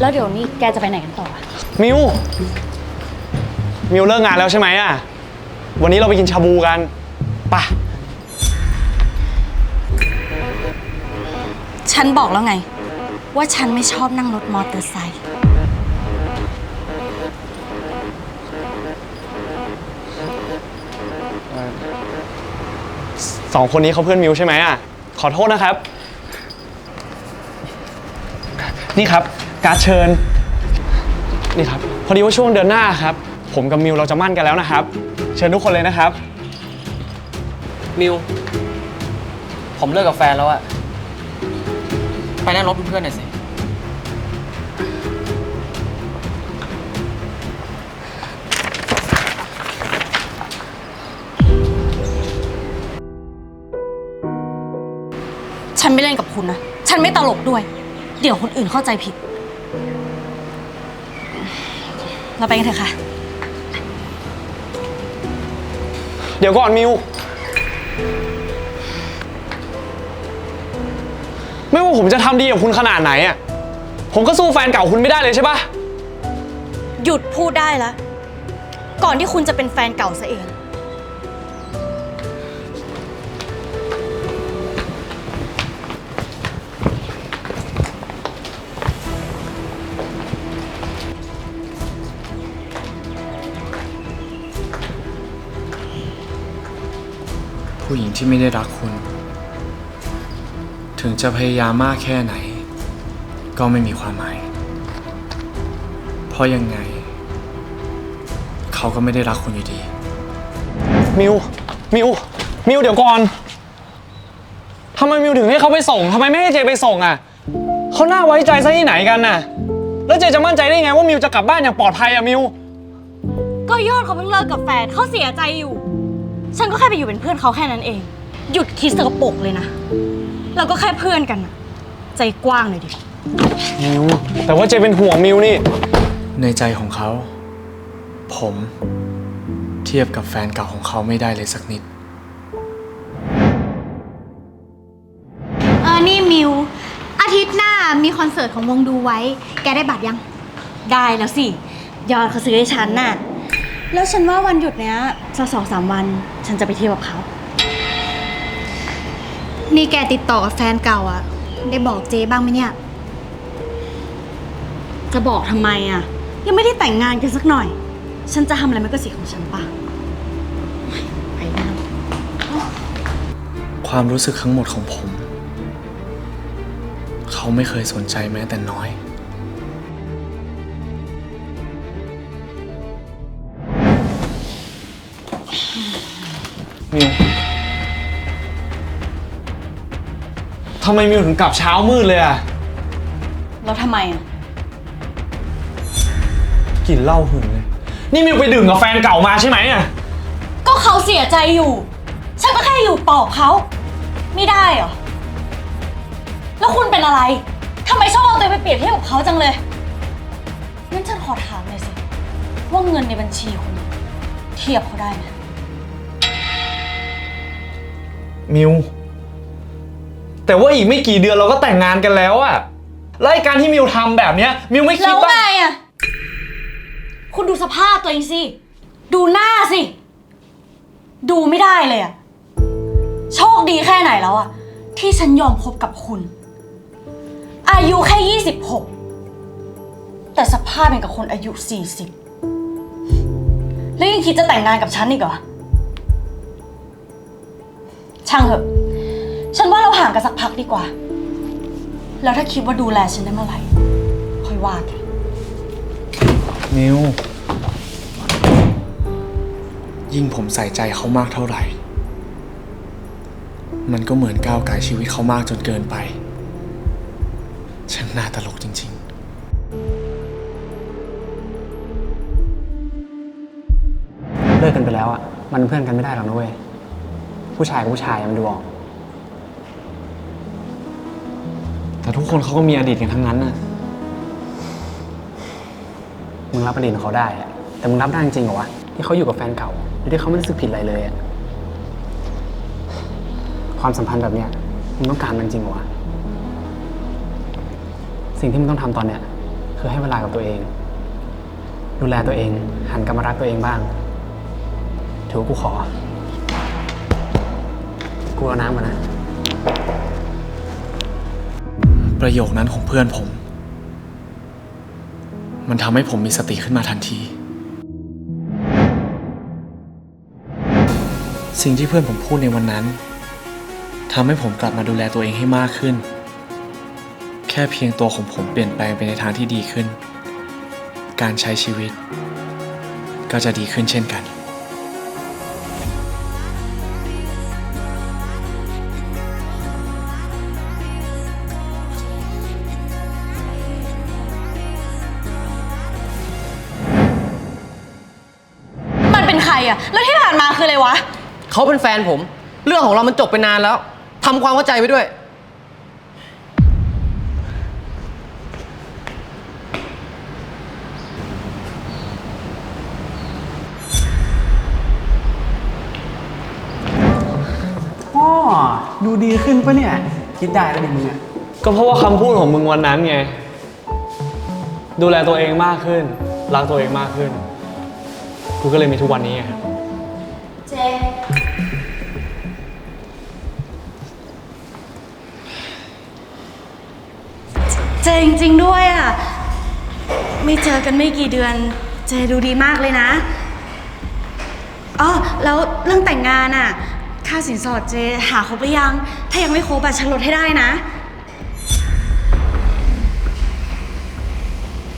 แล้วเดี๋ยวนี้แกจะไปไหนกันต่ออะมิว มิวเลิกงานแล้วใช่ไหมอะ วันนี้เราไปกินชาบูกันไปะฉันบอกแล้วไง ว่าฉันไม่ชอบนั่งรถมอเตอร์ไซค์ สองคนนี้เขาเพื่อนมิวใช่ไหมอะ ขอโทษนะครับ นี่ครับ การดเชิญ นี่ครับ พอดีว่าช่วงเดือนหน้าครับ ผมกับมิวเราจะมั่นกันแล้วนะครับ เชิญทุกคนเลยนะครับ มิว ผมเลิกกับแฟนแล้วอะไปนั่งรถเป็นเพื่อนหน่อยสิ ฉันไม่เล่นกับคุณนะ ฉันไม่ตลกด้วย เดี๋ยวคนอื่นเข้าใจผิด เราไปกันเถอะค่ะ เดี๋ยวก่อนมิว ไม่ว่าผมจะทำดีกับคุณขนาดไหนอะผมก็สู้แฟนเก่าคุณไม่ได้เลยใช่ปะหยุดพูดได้แล้ว ก่อนที่คุณจะเป็นแฟนเก่าซะเอง ที่ไม่ได้รักคุณ ถึงจะพยายามมากแค่ไหน ก็ไม่มีความหมาย เพราะยังไง เขาก็ไม่ได้รักคุณอยู่ดี มิว มิว มิวเดี๋ยวก่อน ทำไมมิวถึงให้เขาไปส่ง ทำไมไม่ให้เจไปส่งอะ เขาน่าไว้ใจซะที่ไหนกันน่ะ แล้วเจจะมั่นใจได้ไงว่ามิวจะกลับบ้านอย่างปลอดภัยอะมิว ก็ยอดเขาเพิ่งเลิกกับแฟนเขาเสียใจอยู่ ฉันก็แค่ไปอยู่เป็นเพื่อนเขาแค่นั้นเอง หยุดคิดสกปรกเลยนะ เราก็แค่เพื่อนกันนะใจกว้างหน่อยดิ มิวแต่ว่าเจเป็นห่วงมิวนี่ ในใจของเขา ผมเทียบกับแฟนเก่าของเขาไม่ได้เลยสักนิด เออ นี่มิว อาทิตย์หน้ามีคอนเสิร์ตของวงดูไว้ แกได้บัตรยัง ได้แล้วสิ ยอดเขาซื้อให้ฉันน่ะ แล้วฉันว่าวันหยุดเนี้ยสักสองสามวัน ฉันจะไปเที่ยวกับเขา นี่แกติดต่อกับแฟนเก่าอะได้บอกเจ๊บ้างไหมเนี่ย จะบอกทำไมอะยังไม่ได้แต่งงานกันสักหน่อย ฉันจะทำอะไรมันก็สิทธิ์ของฉันปะไปแล้วความรู้สึกทั้งหมดของผม เขาไม่เคยสนใจแม้แต่น้อย มิวทำไมมิวถึงกลับเช้ามืดเลยอะแล้วทำไมอะกลิ่นเหล้าหึงเลย นี่มิวไปดื่มกับแฟนเก่ามาใช่ไหมอะก็เขาเสียใจอยู่ ฉันก็แค่อยู่ปลอบเขา ไม่ได้เหรอ แล้วคุณเป็นอะไร ทำไมชอบเอาตัวเองไปเปรียบเทียบกับเขาจังเลย งั้นฉันขอถามหน่อยสิ ว่าเงินในบัญชีคุณเทียบเขาได้ไหม มิว แต่ว่าอีกไม่กี่เดือนเราก็แต่งงานกันแล้วอะแล้วไอ้การที่มิวทำแบบเนี้ย มิวไม่คิแล้ดวว่าไงอะ คุณดูสภาพตัวเองสิ ดูหน้าสิ ดูไม่ได้เลยอะ โชคดีแค่ไหนแล้วอะ ที่ฉันยอมคบกับคุณ อายุแค่ 26 แต่สภาพเป็นกับคนอายุ 40 แล้วยังคิดจะแต่งงานกับฉันอีกเหรอ ช่างเถอะ ฉันว่าเราห่างกันสักพักดีกว่า แล้วถ้าคิดว่าดูแลฉันได้เมื่อไหร่ ค่อยว่ากัน มิวยิ่งผมใส่ใจเขามากเท่าไหร่ มันก็เหมือนก้าวไก่ชีวิตเขามากจนเกินไปช่างน่าตลกจริง ๆ เลิกกันไปแล้วอะมันเพื่อนกันไม่ได้หรอกนะเว้ย ผู้ชายกับผู้ชายมันดูออก แต่ทุกคนเขาก็มีอดีตกันทั้งนั้นนะมึงรับอดีตของเขาได้อะแต่มึงรับได้จริงเหรอวะที่เขาอยู่กับแฟนเก่าโดยที่เขาไม่รู้สึกผิดอะไรเลยอะความสัมพันธ์แบบเนี้ยมึงต้องการมันจริงเหรอวะสิ่งที่มึงต้องทำตอนเนี้ยคือให้เวลากับตัวเอง ดูแลตัวเอง หันกลับมารักตัวเองบ้าง ถือว่ากูขอ กูเอาน้ำมานะ ประโยคนั้นของเพื่อนผม มันทำให้ผมมีสติขึ้นมาทันที สิ่งที่เพื่อนผมพูดในวันนั้นทำให้ผมกลับมาดูแลตัวเองให้มากขึ้น แค่เพียงตัวของผมเปลี่ยนแปลงไปในทางที่ดีขึ้น การใช้ชีวิต ก็จะดีขึ้นเช่นกัน อะแล้วที่ผ่านมาคืออะไรวะ เขาเป็นแฟนผม เรื่องของเรามันจบไปนานแล้วทำความเข้าใจไว้ด้วย พ่อดูดีขึ้นปะเนี่ย คิดได้แล้วดิมึงอะก็เพราะว่าคำพูดของมึงวันนั้นไง ดูแลตัวเองมากขึ้น รักตัวเองมากขึ้น กูก็เลยมีทุกวันนี้ไงเจเจจริงๆด้วยอะ ไม่เจอกันไม่กี่เดือน เจดูดีมากเลยนะอ๋อแล้วเรื่องแต่งงานอะ ค่าสินสอดเจหาครบหรือยัง ถ้ายังไม่ครบอะฉันลดให้ได้นะ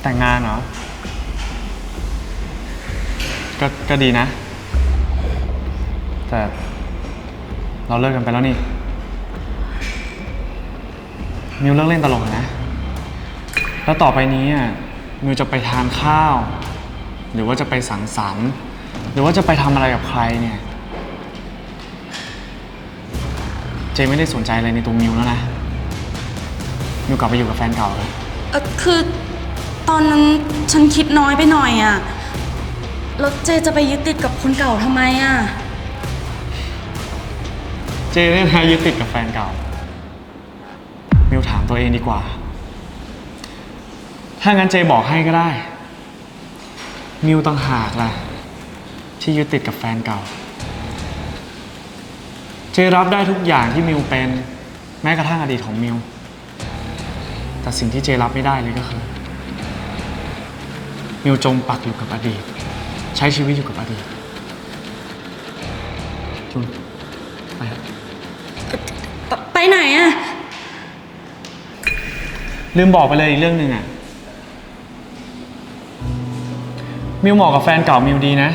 แต่งงานเหรอ ก็ก็ดีนะ แต่เราเลิกกันไปแล้วนี่ มิวเลิกเล่นตลกนะ แล้วต่อไปนี้อะมิวจะไปทานข้าว หรือว่าจะไปสังสรรค์ หรือว่าจะไปทำอะไรกับใครเนี่ย เจไม่ได้สนใจอะไรในตัวมิวแล้วนะ มิวกลับไปอยู่กับแฟนเก่าเลย เออคือตอนนั้นฉันคิดน้อยไปหน่อยอะ แล้วเจจะไปยึดติดกับคนเก่าทำไมอะ เจเนี่ยนะยึดติดกับแฟนเก่า มิวถามตัวเองดีกว่า ถ้างั้นเจบอกให้ก็ได้ มิวต่างหากล่ะ ที่ยึดติดกับแฟนเก่า เจรับได้ทุกอย่างที่มิวเป็น แม้กระทั่งอดีตของมิว แต่สิ่งที่เจรับไม่ได้เลยก็คือ มิวจมปักอยู่กับอดีต ใช้ชีวิตอยู่กับอดีตจุนไปเถอะไปไปไหนอะลืมบอกไปเลยอีกเรื่องหนึ่งอะ มิวเหมาะกับแฟนเก่ามิวดีนะ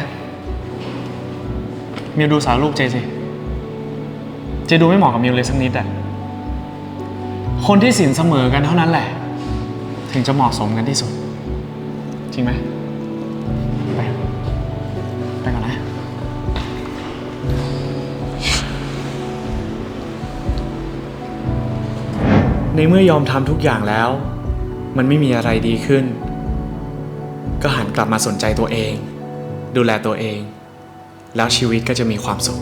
มิวดูสารรูปเจสิ เจดูไม่เหมาะกับมิวเลยสักนิดอะ คนที่สินเสมอกันเท่านั้นแหละ ถึงจะเหมาะสมกันที่สุด จริงไหมไป ไปก่อนนะ ในเมื่อยอมทำทุกอย่างแล้ว มันไม่มีอะไรดีขึ้น ก็หันกลับมาสนใจตัวเอง ดูแลตัวเอง แล้วชีวิตก็จะมีความสุข